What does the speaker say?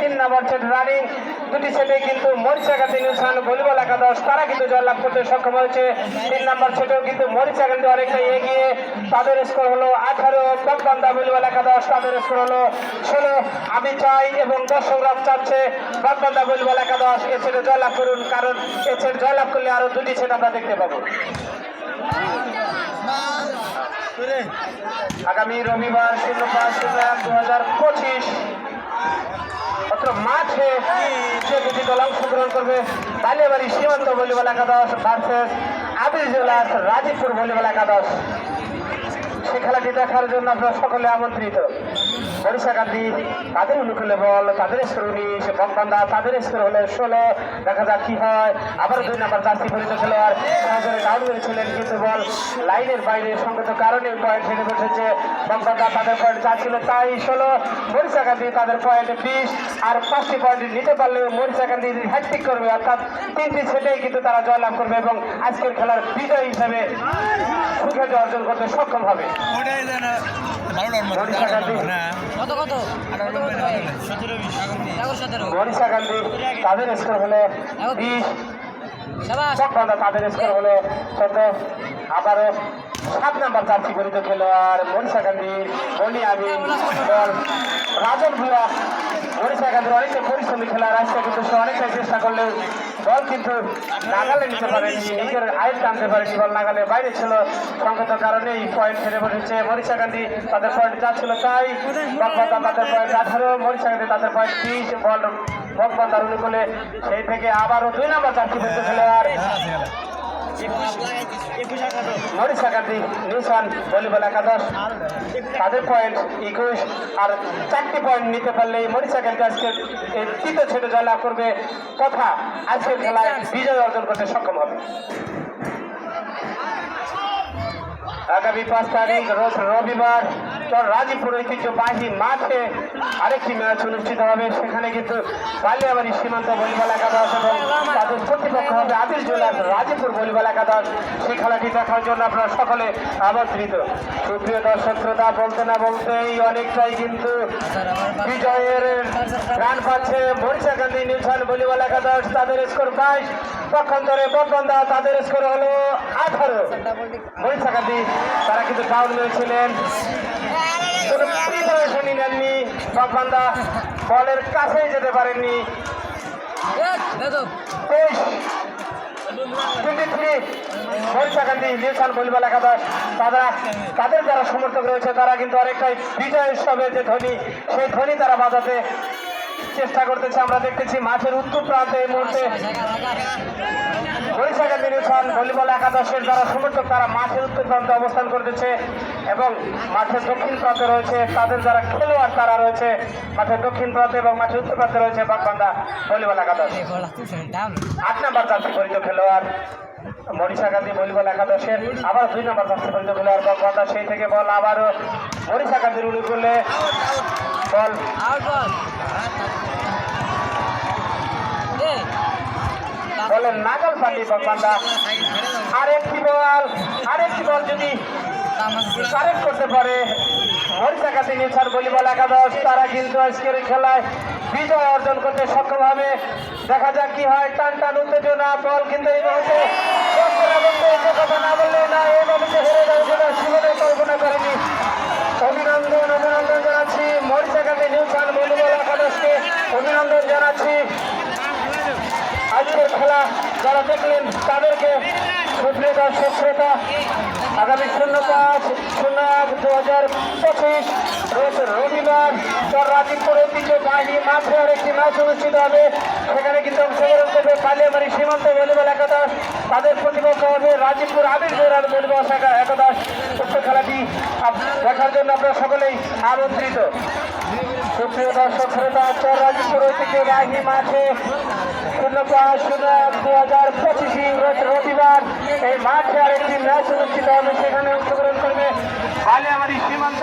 তিন নম্বর set running. দুটি সেটে কিন্তু মরিচাকান্দি নিউসান, ভলিবল একাদশ তারা কিন্তু জয়লাভ করতে সক্ষম হয়েছে। তিন নম্বর সেটেও কিন্তু মরিচাকান্দি অনেকটা এগিয়ে। তাদের স্কোর হলো আঠারো বকবান্দা ভলিবল একাদশ, তাদের স্কোর হলো ষোলো। আমি চাই এবং দর্শকরা চাচ্ছে বকবান্দা ভলিবল একাদশ, এ সেটে জয়লাভ করুন, কারণ এ সেট জয়লাভ করলে আরও দুটি সেট আমরা দেখতে পাবো। আগামী রবিবার, শূন্য পাঁচ, শূন্য এক দু হাজার পঁচিশ। অত্র মাঠে দুটি দল অংশগ্রহণ করবে, বালিয়াবাড়ি সীমান্ত ভলিবল একাদশ ভার্সেস আবির জেলার রাজীবপুর ভলিবল একাদশ। সে খেলাটি দেখার জন্য আপনারা সকলে আমন্ত্রিত। বরিশা গান্ধী, তাদের অনুকূলে বল, তাদের স্কোর উনিশ বকবান্দা তাদের স্কোর হলে ষোলো। দেখা যাক কি হয়। আবার দুই নাম্বার জার্সি পরিচিত খেলোয়াড়। ডাউন মেরেছিলেন কিন্তু বল লাইনের বাইরে। সঙ্গত কারণে পয়েন্ট হেরে বসেছে বকবান্দা তাদের পয়েন্ট যা ছিল তাই ষোলো। মরিচা গান্ধী তাদের পয়েন্ট বিশ। আর পাঁচটি পয়েন্ট নিতে পারলে মরিচা গান্ধী হ্যাট্রিক করবে। অর্থাৎ তিনটি সেটেই কিন্তু তারা জয়লাভ করবে এবং আজকের খেলার বিজয় হিসাবে সুখ্যাতি অর্জন করতে সক্ষম হবে। ওটাই যেন ভালো গান্ধী কত কত? এগারো সতেরো মরিচা গান্ধী তাদের স্কোর হলো বিশ। তাদের স্কোর হলো চোদ্দ আবারও সাত নাম্বার জার্সি গরিত খেলোয়াড় মরিচা গান্ধীর বলি আমি রাজন ভুয়া মরিচা গান্ধীর অনেকটা পরিশ্রমী খেলার আজকে কিন্তু সে অনেকটাই চেষ্টা করলেও বল কিন্তু নাগালে নিতে পারেনি। নিজের আয়ের টানতে পারেনি, বল নাগালে বাইরে ছিল। সংগত কারণে এই পয়েন্ট ফেলে বসেছে মরিচা গান্ধী, তাদের পয়েন্ট যা ছিল তাই। বকবান্ধা তাদের পয়েন্ট আঠারো মরিচা গান্ধী তাদের পয়েন্ট বিশ। বল বকবান্ধার অনুকূলে সেই থেকে আবারও দুই নাম্বার পরিত খেলোয়াড়। মরিচা গান্ধী নিউসান ভলিবল একাদশ। তাদের পয়েন্ট একুশ। আর চারটি পয়েন্ট নিতে পারলেই মরিচা গান্ধী আজকে তৃতীয় ছেড়ে জয়লাভ করবে তথা আজকের খেলায় বিজয় অর্জন করতে সক্ষম হবে। আগামী পাঁচ তারিখ, রোজ রবিবার। তোর রাজীপুর ঐতিহ্যবাহী মাঠে আরেকটি ম্যাচ অনুষ্ঠিত হবে। সেখানে কিন্তু বালিয়াবাড়ি সীমান্ত ভলিবল একাদশ এবং তাদের প্রতিপক্ষ হবে আদিল জেলার রাজীপুর ভলিবল একাদশ। সেই খেলাটি দেখার জন্য আপনারা সকলে আমন্ত্রিত। সুপ্রিয় দর্শক, শ্রোতা, বলতে না বলতেই অনেকটাই কিন্তু বিজয়ের রান পাচ্ছে মরিচা গান্ধী নিউসান ভলিবল একাদশ, তাদের স্কোর বাইশ। পক্ষান্তরে বকবন্দা তাদের স্কোর হলো আঠারো। মরিচা গান্ধী, তারা কিন্তু ডাউন মেরেছিলেন। কোনো প্রিপারেশনই নেননি। বকবন্দা বলের কাছেই যেতে পারেননি। তেইশ। টোয়েন্টি থ্রি মরিচা গান্ধী নিউসান ভলিবল একাদশ, তারা, তাদের যারা সমর্থক রয়েছে, তারা কিন্তু অনেকটাই বিজয় উৎসবে যে ধ্বনি সেই ধ্বনি তারা বাজাতে চেষ্টা করতেছে, আমরা দেখতেছি মাঠের উত্তর প্রান্তে এই মুহূর্তে মরিচা গান্ধী ভলিবল একাদশের যারা সমর্থক, তারা মাঠের উত্তর প্রান্তে অবস্থান করতেছে এবং মাঠের দক্ষিণ প্রান্তে রয়েছে তাদের যারা খেলোয়াড়, তারা রয়েছে মাঠের দক্ষিণ প্রান্তে এবং মাঠের উত্তর প্রান্তে রয়েছে বাগবান্ধা ভলিবল একাদশ। আট নাম্বার জার্সি পরিত খেলোয়াড় মরিচা গান্ধী ভলিবল একাদশের আবার দুই নম্বর জার্সি পরিত খেলোয়াড় বকবান্ধা সেই থেকে বল আবারও মরিচা গান্ধীর উনি করলে। বল বলেন, নাগাল পানি বকবান্ধা আরেকটি বল আরেকটি বল যদি কারেক্ট করতে পারে। মরিচা গান্ধী নিউসার ভলিবল একাদশ। তারা কিন্তু আজকের খেলায় বিজয় অর্জন করতে সক্ষম হবে। দেখা যাক কি হয়। টান টান, উত্তেজনা, বল কিন্তু এই মুহূর্তে কথা না বললে না, এই মুহূর্তে হেরে যাবে সেটা জীবনে কল্পনা করেনি। অভিনন্দন অভিনন্দন জানাচ্ছি মরিচা গান্ধী নিউসান ভলিবল একাদশকে অভিনন্দন জানাচ্ছি আজকের খেলা যারা দেখলেন তাদেরকে সুপ্রিয় দর্শক শ্রোতা আগামী শূন্য পাঁচ, শূন্য এক দু হাজার পঁচিশ রোজ রবিবার চর রাজীবপুর ঐতিহ্য বাহিনী মাঠে আর একটি ম্যাচ অনুষ্ঠিত হবে। সেখানে কিন্তু অংশগ্রহণ করবে কালিয়ামারি সীমান্ত ভলিবল একাদশ। তাদের প্রতিপক্ষ হবে রাজীবপুর আবির জোরার ভলিবল শাখা একাদশ। উক্ত খেলাটি দেখার জন্য আপনারা সকলেই আমন্ত্রিত। সুপ্রিয় দর্শক, শ্রোতা, চর রাজীবপুর ঐতিহ্য বাহিনী মাঠে এক দু হাজার পঁচিশে রবিবার এই মাঠে আরেকটি ম্যাচ অনুষ্ঠিত হবে। সেখানে অংশগ্রহণ করবে আলিয়ামারি সীমান্ত